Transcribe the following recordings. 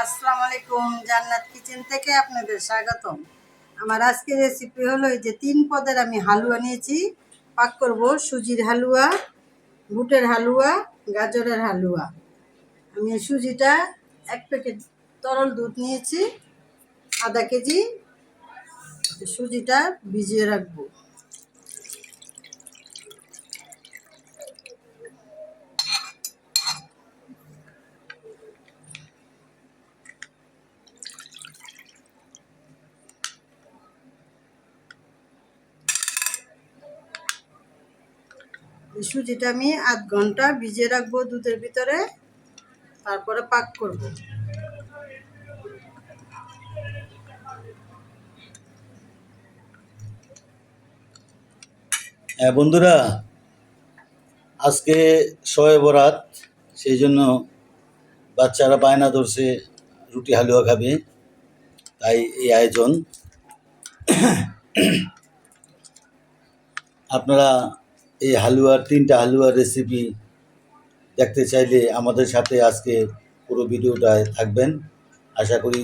আসসালামু আলাইকুম জান্নাত কিচেন থেকে আপনাদের স্বাগতম। আমার আজকের রেসিপি হলো এই যে তিন পদের আমি হালুয়া নিয়েছি। পাক করব সুজির হালুয়া, বুটের হালুয়া, গাজরের হালুয়া। আমি সুজিটা এক প্যাকেট তরল দুধ নিয়েছি, আধা কেজি। সুজিটা ভিজিয়ে রাখব। সুজিটা আমি আধ ঘণ্টা ভিজিয়ে রাখব দুধের ভিতরে, তারপরে পাক করব। হ্যাঁ বন্ধুরা, আজকে শয়ে বরাত, সেই জন্য বাচ্চারা বায়না ধরছে, রুটি হালুয়া খাবে, তাই এই আয়োজন। আপনারা এই হালুয়ার, তিনটা হালুয়ার রেসিপি দেখতে চাইলে আমাদের সাথে আজকে পুরো ভিডিওটায় থাকবেন। আশা করি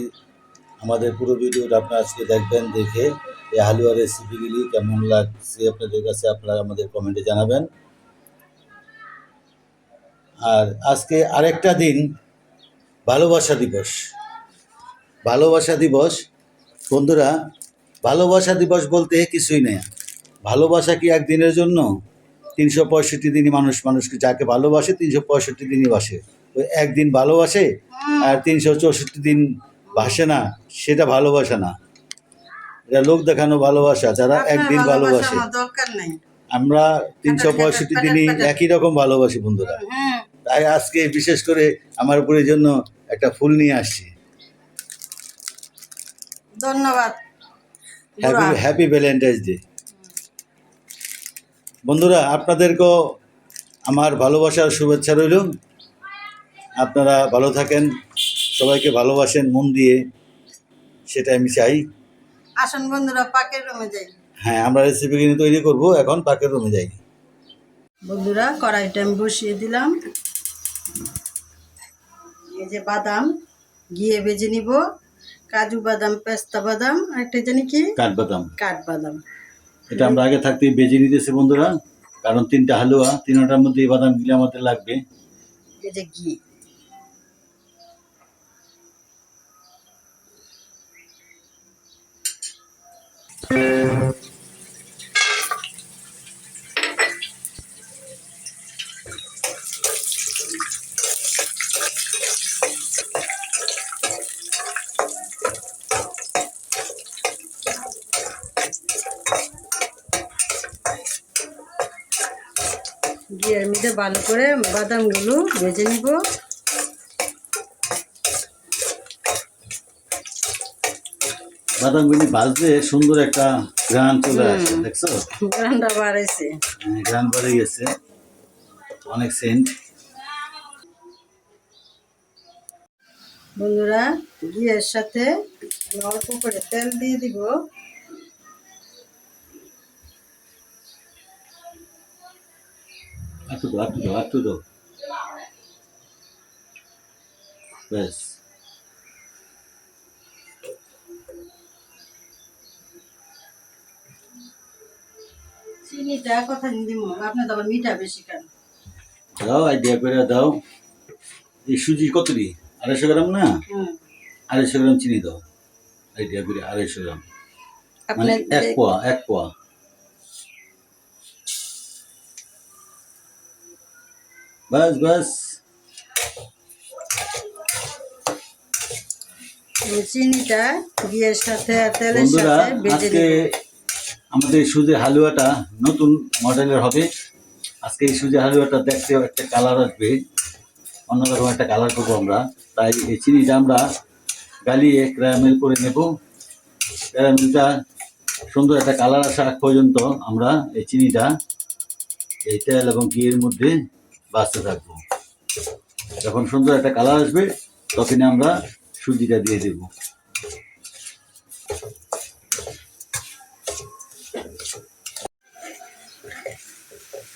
আমাদের পুরো ভিডিওটা আপনারা আজকে দেখবেন, দেখে এই হালুয়া রেসিপিগুলি কেমন লাগছে আপনাদের কাছে আপনারা আমাদের কমেন্টে জানাবেন। আর আজকে আরেকটা দিন ভালোবাসা দিবস। ভালোবাসা দিবস, বন্ধুরা, ভালোবাসা দিবস বলতে কিছুই নেই। ভালোবাসা কি একদিনের জন্য? তিনশো পঁয়ষট্টি দিনই মানুষ মানুষকে যাকে ভালোবাসে তিনশো পঁয়ষট্টি দিনই বাসে। তো একদিন ভালোবাসে আর তিনশো চৌষট্টি দিন বাসে না সেটা ভালোবাসা না। এটা লোক দেখানো ভালোবাসা যারা একদিন ভালোবাসে। আমরা তিনশো পঁয়ষট্টি দিনই একই রকম ভালোবাসি বন্ধুরা। তাই আজকে বিশেষ করে আমার উপরের জন্য একটা ফুল নিয়ে আসছি। ধন্যবাদ। Happy happy Valentine's day. বন্ধুরা আপনাদেরকেও আমার ভালোবাসার শুভেচ্ছা রইল। আপনারা ভালো থাকেন সবাইকে ভালোবাসেন মন দিয়ে সেটা আমি চাই। আসুন বন্ধুরা পাকের রুমে যাই। হ্যাঁ আমরা রেসিপি কিনে তৈরি করব এখন পাকের রুমে যাই। বন্ধুরা কড়াইটা আমি বসিয়ে দিলাম। এই যে বাদাম ঘিয়ে ভেজে নিব। কাজু বাদাম পেস্তা বাদাম আর একটা জানি কি? কাঠবাদাম। কাঠবাদাম। এটা আমরা আগে থাকতেই বেজে নিতেছি বন্ধুরা কারণ তিনটা হালুয়া, তিনটার মধ্যে এই বাদাম বাদামগুলি আমাদের লাগবে Thank you. ভালো করে বাদামগুলো ভেজে নিব। বাদামগুলি ভাজলে সুন্দর একটা ঘ্রাণ চলে আসে দেখছ? রান্না বাড়াইছে হ্যাঁ, ঘ্রাণ বেড়ে গেছে। অনেক সেন্ট। বন্ধুরা ঘিয়ের সাথে অল্প করে তেল দিয়ে দিব। একটু দাও একটু দাও একটু দাও ব্যাস চিনিটা কথা দিব আপনি তো আবার মিঠা বেশি খান দাও আইডিয়া করে দাও এই সুজি কত দি আড়াইশো গ্রাম না আড়াইশো গ্রাম চিনি দাও আইডিয়া করে আড়াইশো গ্রাম আপনি মানে এক পোয়া এক পোয়া বাস বাস। এই চিনিটা ঘিয়ের সাথে তেলের সাথে ভেজে আমাদের সুজি হালুয়াটা নতুন মডেলের হবে। আজকে এই সুজি হালুয়াটা দেখতে একটা কালার আসবে। অন্যরকম একটা কালার করব আমরা। তাই এই চিনিটা আমরা গালিয়ে ক্যারামেল করে নেব। ক্যারামেলটা সুন্দর একটা কালার আসা পর্যন্ত আমরা এই চিনিটা এই তেল এবং ঘিয়ের মধ্যে বাঁচতে থাকব। যখন সুন্দর একটা কালার আসবে, তখনই আমরা সুজিটা দিয়ে দেবো।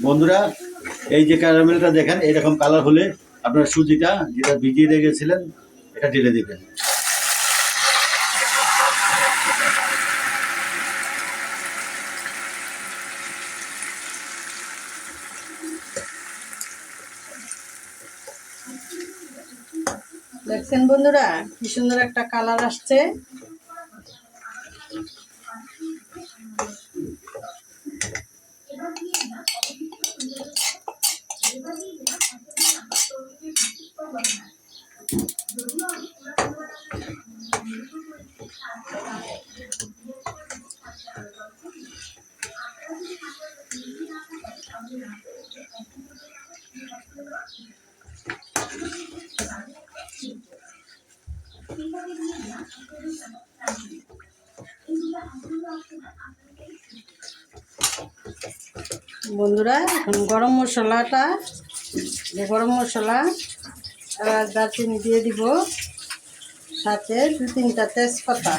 বন্ধুরা, এই যে ক্যারামেলটা দেখেন, এরকম কালার হলে আপনার সুজিটা যেটা ভিজিয়ে রেখেছিলেন, এটা ঢেলে দিবেন দেখছেন বন্ধুরা কি সুন্দর একটা কালার আসছে বন্ধুরা এখন গরম মশলাটা গরম মশলা দারচিনি দিয়ে দিব সাথে দু তিনটা তেজপাতা।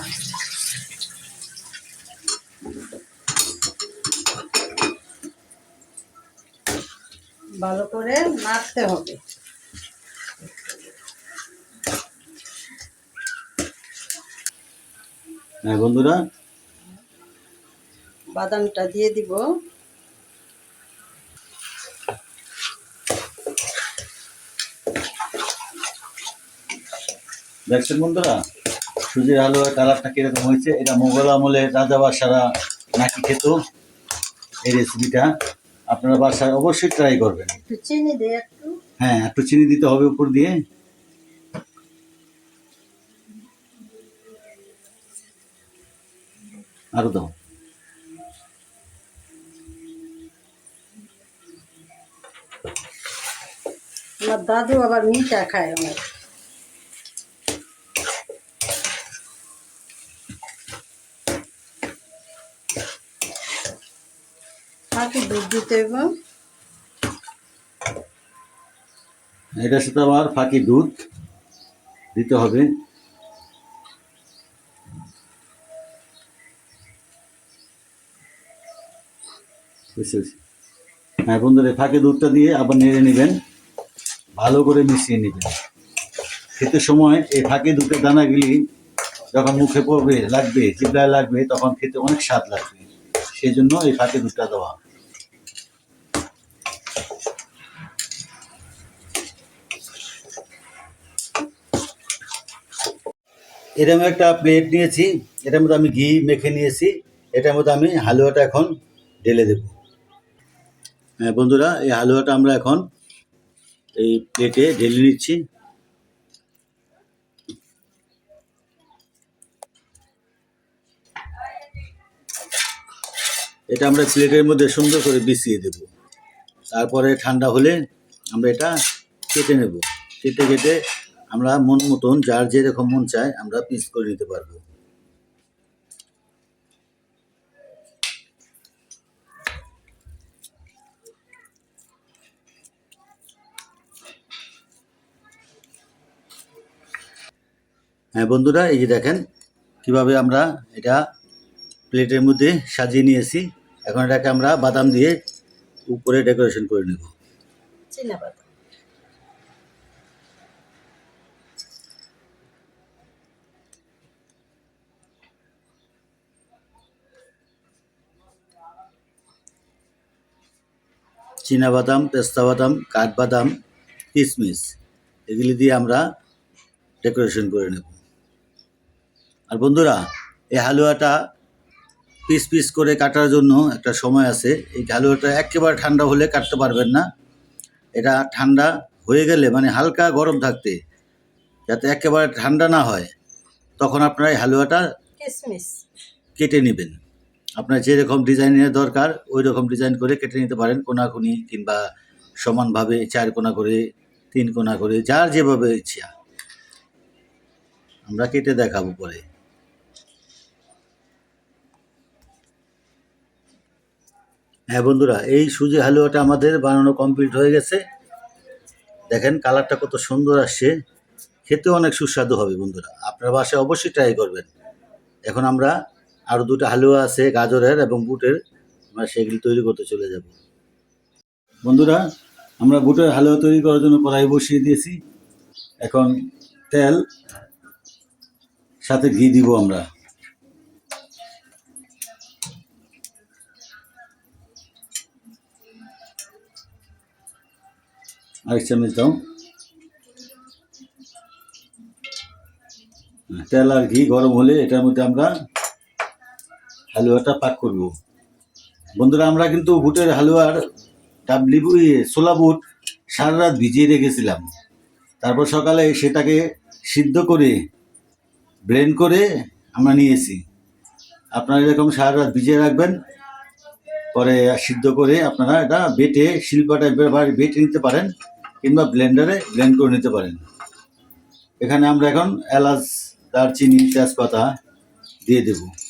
ভালো করে নাড়তে হবে। হ্যাঁ বন্ধুরা। বাদামটা দিয়ে দিব। দেখছেন বন্ধুরা? সুজির হালুয়ার কালারটা কীরকম হয়েছে? এটা মোগল আমলের রাজা বাসারা নাকি খেত? এই রেসিপিটা আপনারা বাসায় অবশ্যই ট্রাই করবেন। হ্যাঁ একটু চিনি দিতে হবে উপর দিয়ে। আরও দাও। আমার দাদু আবার মিঠা খায় অনেক। বাকি দুধ দিতে হইব। এটার সাথে আবার ফাঁকি দুধ দিতে হবে। হ্যাঁ বন্ধুরা ফাঁকি দুধটা দিয়ে আবার নেড়ে নেবেন। ভালো করে মিশিয়ে নেবেন। খেতে সময় এই ফাঁকি দুধের দানাগুলি যখন মুখে পড়বে, লাগবে জিবলায় লাগবে, তখন খেতে অনেক স্বাদ লাগবে। সেই জন্য এই ফাঁকি দুধটা দেওয়া এরকম একটা প্লেট নিয়েছি, এটার মধ্যে আমি ঘি মেখে নিয়েছি, এটার মধ্যে আমি হালুয়াটা এখন ঢেলে দেব। হ্যাঁ বন্ধুরা, এই হালুয়াটা আমরা এখন এই প্লেটে ঢেলে নিচ্ছি। এটা আমরা প্লেটের মধ্যে সুন্দর করে বিছিয়ে দেব। তারপরে ঠান্ডা হলে আমরা এটা কেটে নেব। কেটে কেটে আমরা মন মতন, যার যেরকম মন চায়, আমরা পিস করে নিতে পারব। হ্যাঁ বন্ধুরা, এই যে দেখেন, কীভাবে আমরা এটা প্লেটের মধ্যে সাজিয়ে নিয়েছি। এখন এটাকে আমরা বাদাম দিয়ে উপরে ডেকোরেশন করে নেব। চিনা বাদাম পেস্তা বাদাম কাঠবাদাম কিশমিশ এগুলি দিয়ে আমরা ডেকোরেশন করে নেব। আর বন্ধুরা এই হালুয়াটা পিস পিস করে কাটার জন্য একটা সময় আছে। এই হালুয়াটা একেবারে ঠান্ডা হলে কাটতে পারবেন না। এটা ঠান্ডা হয়ে গেলে মানে হালকা গরম থাকতে যাতে একেবারে ঠান্ডা না হয় তখন আপনারা এই হালুয়াটা কেটে নেবেন। আপনার যেরকম ডিজাইনের দরকার, ওই রকম ডিজাইন করে কেটে নিতে পারেন, কোনাকুনি কিংবা সমানভাবে চার কোনা করে, তিন কোনা করে, যার যেভাবে ইচ্ছা। আমরা কেটে দেখাবো পরে। হ্যাঁ বন্ধুরা, এই সুজি হালুয়াটা আমাদের বানানো কমপ্লিট হয়ে গেছে। দেখেন কালারটা কত সুন্দর আসছে। খেতে অনেক সুস্বাদু হবে বন্ধুরা। আপনার বাসায় অবশ্যই ট্রাই করবেন। এখন আমরা আরও দুটো হালুয়া আছে, গাজরের এবং বুটের, আমরা সেগুলি তৈরি করতে চলে যাব। বন্ধুরা, আমরা বুটের হালুয়া তৈরি করার জন্য কড়াই বসিয়ে দিয়েছি। এখন তেল, সাথে ঘি দিব আমরা। আরেক চামচ দাও। তেল আর ঘি গরম হলে এটার মধ্যে আমরা হালুয়াটা পাক করব। বন্ধুরা, আমরা কিন্তু বুটের হালুয়ার ডাবলি ছোলা বুট সারা রাত ভিজিয়ে রেখেছিলাম। তারপর সকালে সেটাকে সিদ্ধ করে, ব্লেন্ড করে আমরা নিয়েছি আপনারা এরকম সারা রাত ভিজিয়ে রাখবেন, পরে সিদ্ধ করে আপনারা এটা বেটে শিল্পাটায় বে- বেটে নিতে পারেন, কিংবা ব্লেন্ডারে ব্লেন্ড করে নিতে পারেন। এখানে আমরা এখন এলাচ, দারচিনি, তেজপাতা দিয়ে দেব।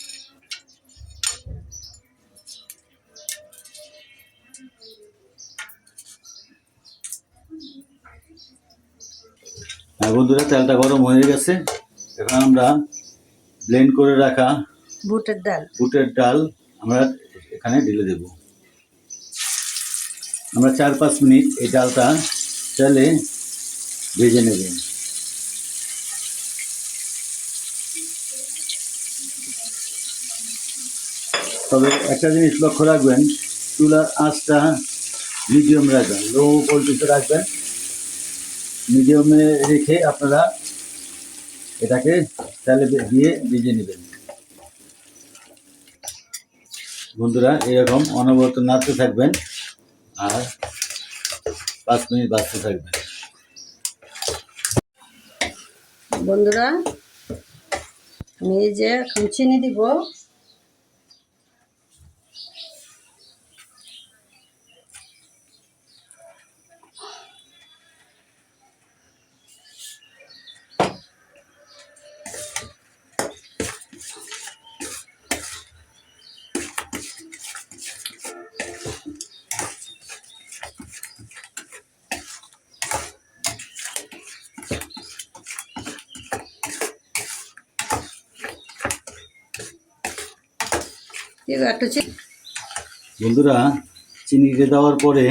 হ্যাঁ বন্ধুরা তেলটা গরম হয়ে গেছে। এখন আমরা ব্লেন্ড করে রাখা বুটের ডাল। বুটের ডাল আমরা এখানে ঢেলে দেব। আমরা চার পাঁচ মিনিট এই ডালটা তেলে ভেজে নেব। তবে একটা জিনিস লক্ষ্য রাখবেন চুলার আঁচটা মিডিয়াম রাখবেন লো ভোল্টেজে রাখবেন। মিডিয়ামে রেখে আপনারা এটাকে তেলে দিয়ে ভেজে নেবেন। বন্ধুরা, এরকম অনবরত নাড়তে থাকবেন আর পাঁচ মিনিট বাঁচতে থাকবেন। বন্ধুরা, আমি যে এখন চিনি দিব। বন্ধুরা চিনি দিয়ে দেওয়ার পরে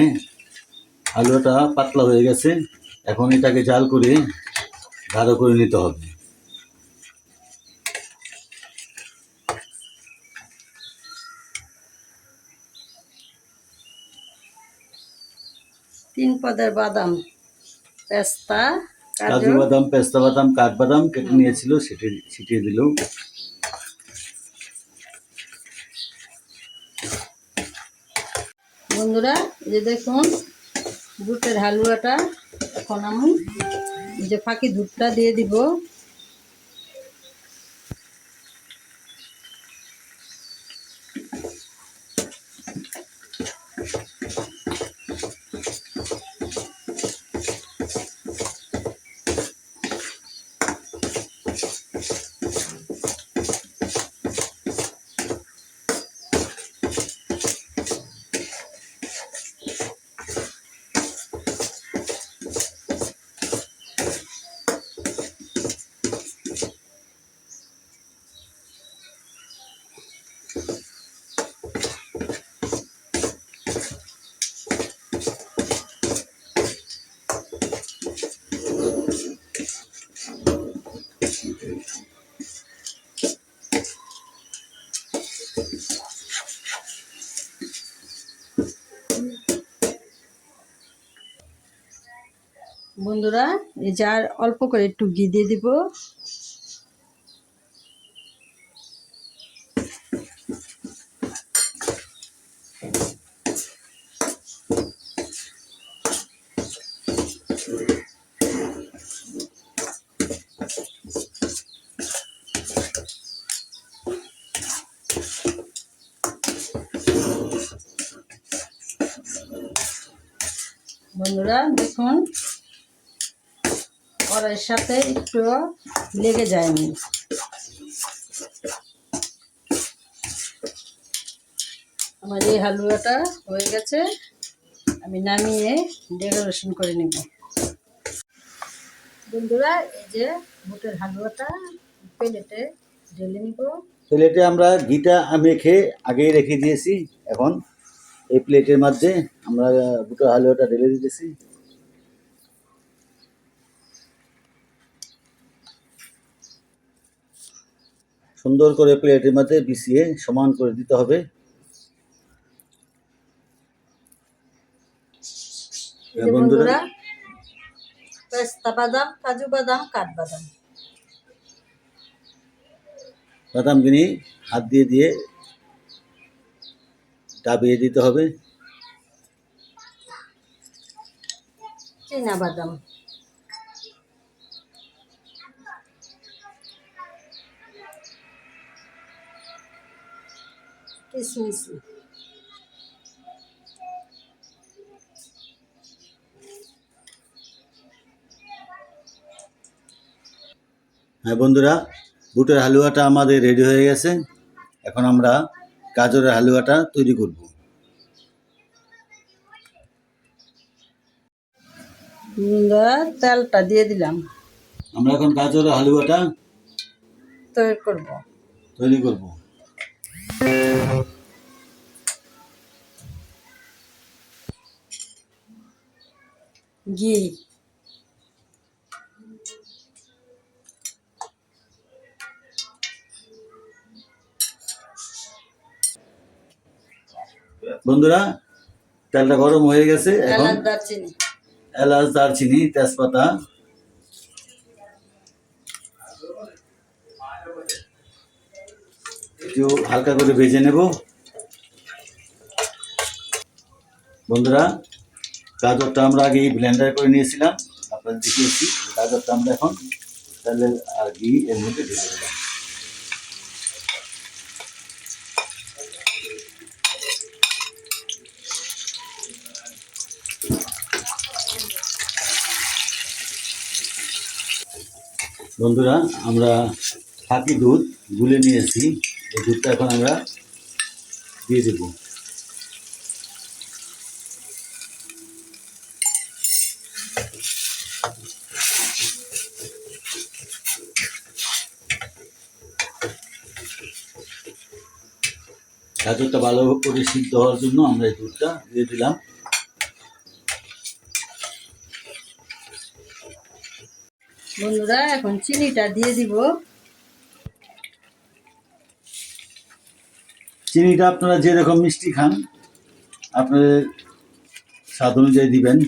আলুটা পাতলা হয়ে গেছে। এখন এটাকে জাল করে গাঢ় করে নিতে হবে। তিন পদের বাদাম পেস্তা কাজু। কাজু বাদাম পেস্তা বাদাম কাঠবাদাম কেটে নিয়েছিল সেটি ছিটিয়ে দিল। বন্ধুরা যে দেখুন বুটের হালুয়াটা এখন আমি যে ফাঁকি দুধটা দিয়ে দিব। বন্ধুরা এই যে আর অল্প করে একটু ঘি দিয়ে দিব। বন্ধুরা দেখুন। কড়াইয়ের সাথে একটু লেগে যায়নি। আমার এই হালুয়াটা হয়ে গেছে, আমি নামিয়ে ডেকোরেশন করে নেব। বন্ধুরা, এই যে বুটের হালুয়াটা প্লেটে ঢেলে নিব। প্লেটে আমরা ঘিটা মেখে আগেই রেখে দিয়েছি। এখন এই প্লেটের মধ্যে আমরা বুটের হালুয়াটা ঢেলে দিতেছি। সুন্দর করে প্লেটের মধ্যে বিছিয়ে সমান করে দিতে হবে। বন্ধুরা পেস্তা বাদাম কাজু বাদাম কাঠবাদাম বাদামগুলি হাত দিয়ে দিয়ে ডাবিয়ে দিতে হবে। চীনা বাদাম। কিশমিশ হ্যাঁ বন্ধুরা বুটের হালুয়াটা আমাদের রেডি হয়ে গেছে। এখন আমরা গাজরের হালুয়াটা তৈরি করব। তেলটা দিয়ে দিলাম। আমরা এখন গাজরের হালুয়াটা তৈরি করব। তৈরি করব। ঘি বন্ধুরা তেলটা গরম হয়ে গেছে এখন এলাচ দারচিনি। এলাচ দারচিনি তেজপাতা। একটু হালকা করে ভেজে নেব। বন্ধুরা, গাজরটা আমরা আগে ব্লেন্ডার করে নিয়েছিলাম আপনাদের দেখিয়েছি, গাজরটা আমরা এখন তাহলে আর ঘি এর মধ্যে ঢেলে দিলাম বন্ধুরা, আমরা ফাঁকি দুধ গুলে নিয়েছি। এই দুধটা এখন আমরা দিয়ে দেব। গাজরটা ভালো করে সিদ্ধ হওয়ার জন্য আমরা এই দুধটা দিয়ে দিলাম। বন্ধুরা, এখন চিনিটা দিয়ে দিব। চিনিটা আপনারা যেরকম মিষ্টি খান, আপনাদের স্বাদ অনুযায়ী দিবেন।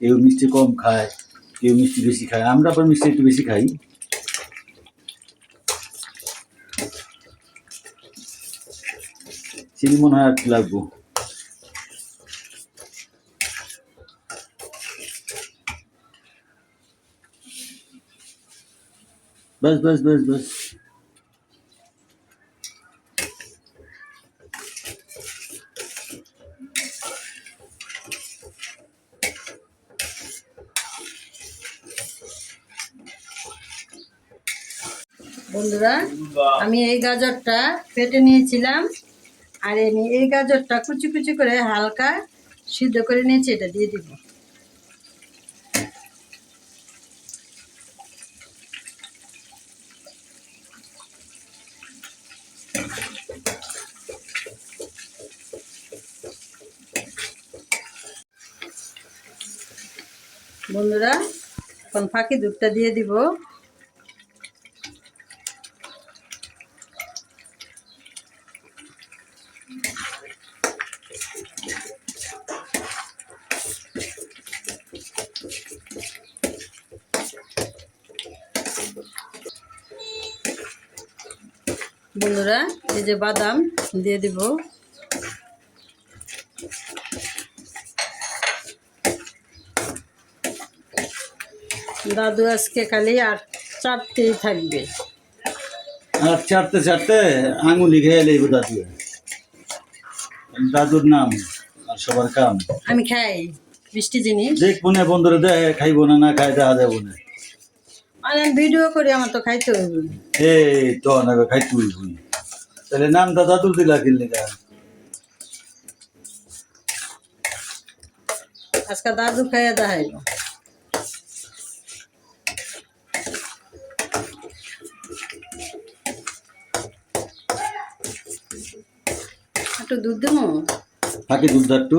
কেউ মিষ্টি কম খায়, কেউ মিষ্টি বেশি খায়। আমরা আবার মিষ্টি একটু বেশি খাই। চিনি মনে হয় আর কি লাগবো? বাস বাস বাস বাস বন্ধুরা আমি এই গাজরটা পেটে নিয়েছিলাম আর আমি এই গাজরটা কুচি কুচি করে হালকা সিদ্ধ করে নিয়েছি, এটা দিয়ে দিব। বন্ধুরা, এখন ফাঁকি দুধটা দিয়ে দিব বন্ধুরা এই যে বাদাম দিয়ে দিব। দাদু আজকে খালি আর চারটেই থাকবে। আর চারটে চারটে আঙুলি খেয়ে লেবু দাদু। দাদুর নাম আর সবার কাম। আমি খাই মিষ্টি জিনিস। দেখব না বন্ধুরা দেখে খাইবো না না খাই দেখা যাব না আর ভিডিও করি আমার তো খাইতে হইব। এই তো না খাই তুই তুই তাহলে নামটা দাদুর দিলা কিনলে গা। আজকে দাদু খাইয়া দেখাইব একটু দুধ দেবো? ফাঁকি দুধটা একটু।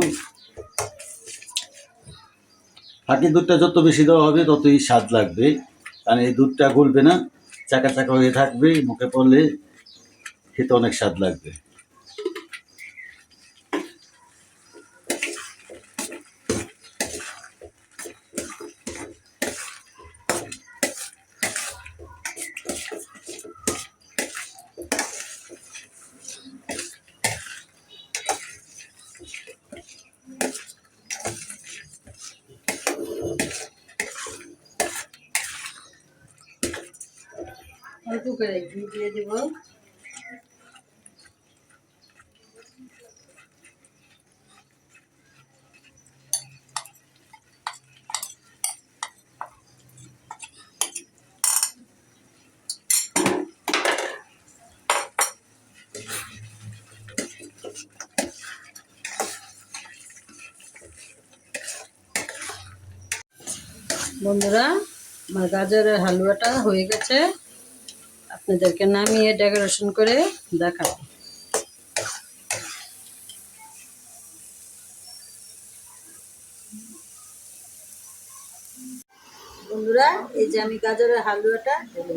ফাঁকি দুধটা যত বেশি দেওয়া হবে ততই স্বাদ লাগবে। কারণ এই দুধটা গলবে না চাকা চাকা হয়ে থাকবে মুখে পড়লে খেতে অনেক স্বাদ লাগবে অল্প করে ঘি দিয়ে দেব বন্ধুরা, আমার গাজরের হালুয়াটা হয়ে গেছে। আপনাদেরকে নামিয়ে ডেকোরেশন করে দেখাবো। বন্ধুরা, এই যে আমি গাজরের হালুয়াটা ঢেলে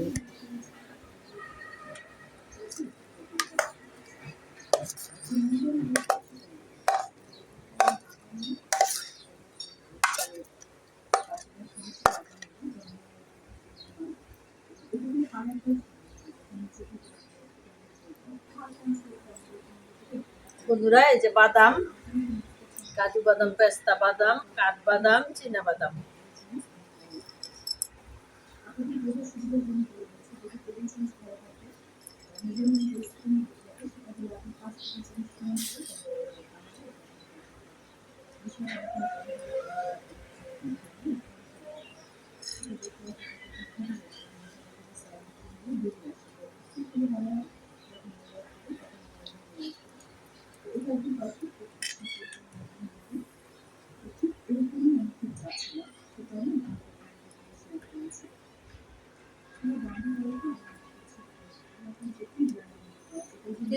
বন্ধুরা এই যে বাদাম কাজু বাদাম পেস্তা বাদাম কাঠবাদাম চীনা বাদাম।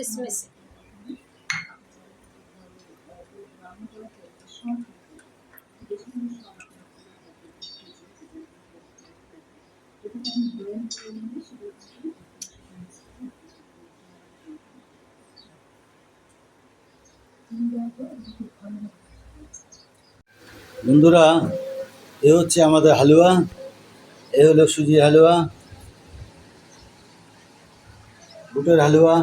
কিসমিস বন্ধুরা এ হচ্ছে আমাদের হালুয়া এ হলো সুজি হালুয়া বুটের হালুয়া।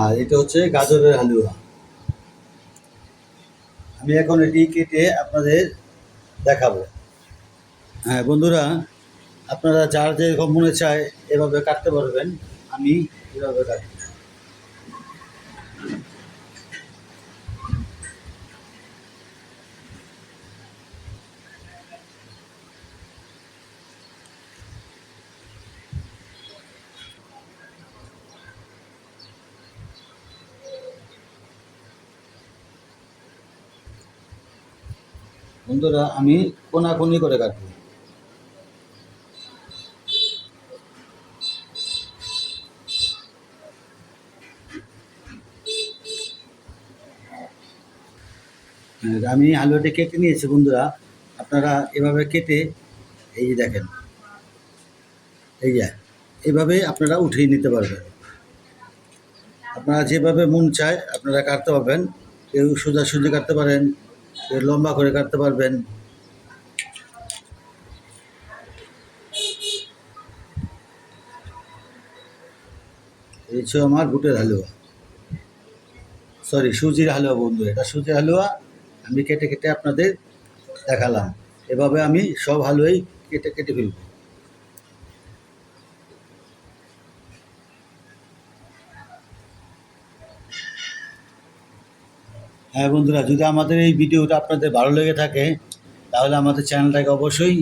আর এটা হচ্ছে গাজরের হালুয়া। আমি এখন এটি কেটে আপনাদের দেখাবো। হ্যাঁ বন্ধুরা, আপনারা যার যেরকম মনে চায় এভাবে কাটতে পারবেন। আমি এভাবে কাটি। বন্ধুরা আমি কোনাকুনি করে কাটবো। আমি আলুটা কেটে নিয়েছি বন্ধুরা, আপনারা এভাবে কেটে, এই যে দেখেন, এই যে, এভাবে আপনারা উঠিয়ে নিতে পারবেন। আপনারা যেভাবে মন চায় আপনারা কাটতে পারবেন, কেউ সোজাসুজি কাটতে পারেন লম্বা করে কাটতে পারবেন। এই ছিল আমার বুটের হালুয়া। সরি সুজির হালুয়া বন্ধু, এটা সুজির হালুয়া আমি কেটে কেটে আপনাদের দেখালাম। এভাবে আমি সব হালুয়াই কেটে কেটে ফেলব। হ্যাঁ বন্ধুরা, যদি আমাদের এই ভিডিওটা আপনাদের ভালো লেগে থাকে, তাহলে আমাদের চ্যানেলটাকে অবশ্যই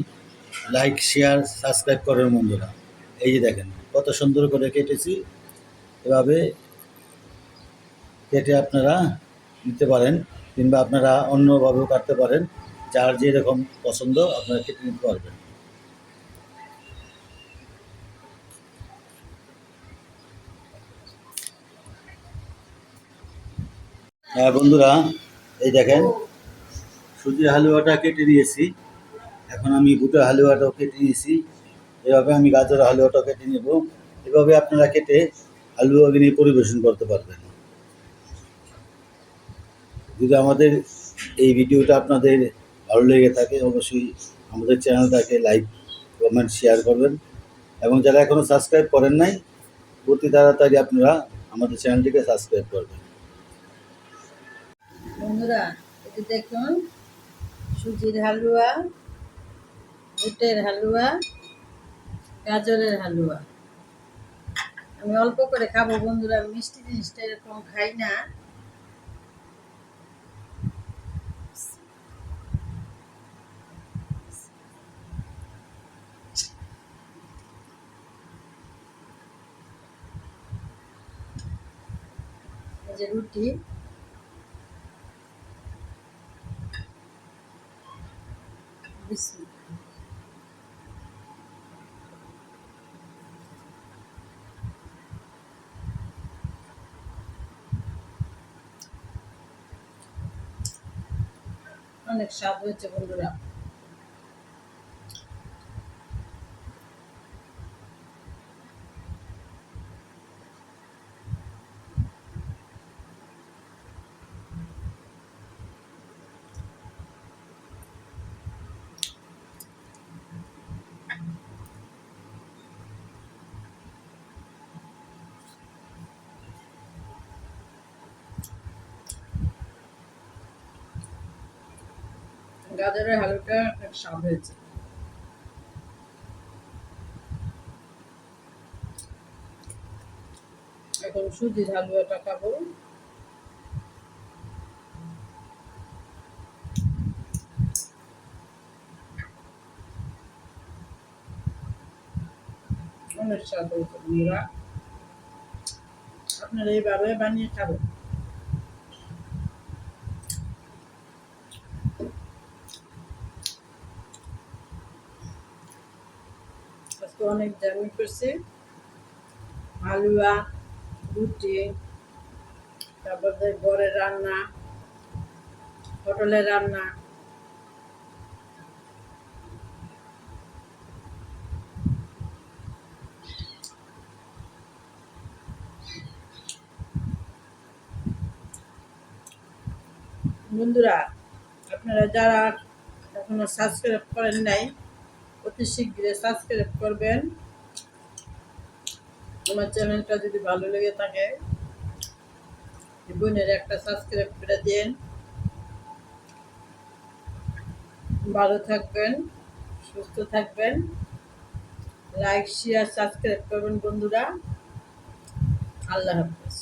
লাইক শেয়ার সাবস্ক্রাইব করেন বন্ধুরা। এই যে দেখেন, কত সুন্দর করে কেটেছি। এভাবে কেটে আপনারা নিতে পারেন, কিংবা আপনারা অন্যভাবেও কাটতে পারেন। যার যেরকম পছন্দ, আপনারা কেটে নিতে পারবেন। হ্যাঁ বন্ধুরা, এই দেখেন সুজির হালুয়াটা কেটে নিয়েছি এখন আমি বুটের হালুয়াটাও কেটে নিয়েছি। এভাবে আমি গাজর হালুয়াটাও কেটে নেব। এভাবে আপনারা কেটে হালুয়া নিয়ে পরিবেশন করতে পারবেন। যদি আমাদের এই ভিডিওটা আপনাদের ভালো লেগে থাকে, অবশ্যই আমাদের চ্যানেলটাকে লাইক, কমেন্ট, শেয়ার করবেন। এবং যারা এখনও সাবস্ক্রাইব করেন নাই, অতি তাড়াতাড়ি আপনারা আমাদের চ্যানেলটিকে সাবস্ক্রাইব করবেন। বন্ধুরা এটি দেখুন, সুজির হালুয়া, বুটের হালুয়া, গাজরের হালুয়া। আমি অল্প করে খাব বন্ধুরা মিষ্টি জিনিসটা এরকম খাই না। যে রুটি। বিসমিল্লাহ। অনেক স্বাদ বন্ধুরা গাজরের হালুটা স্বাদ হয়েছে। এখন সুজির হালুয়াটা খাব। অনেক স্বাদ হয়েছে আপনারা এইভাবে বানিয়ে খাবেন। আজকে অনেক জার্নি করছি হালুয়া রুটি তারপর যে ঘরের রান্না হোটেলের রান্না। বন্ধুরা, আপনারা যারা এখনও সাবস্ক্রাইব করেন নাই অতি শীঘ্রই সাবস্ক্রাইব করবেন। আমার চ্যানেলটা যদি ভালো লেগে থাকে বোনের একটা সাবস্ক্রাইব করে দিন। ভালো থাকবেন, সুস্থ থাকবেন। লাইক শেয়ার সাবস্ক্রাইব করবেন বন্ধুরা। আল্লাহ হাফেজ।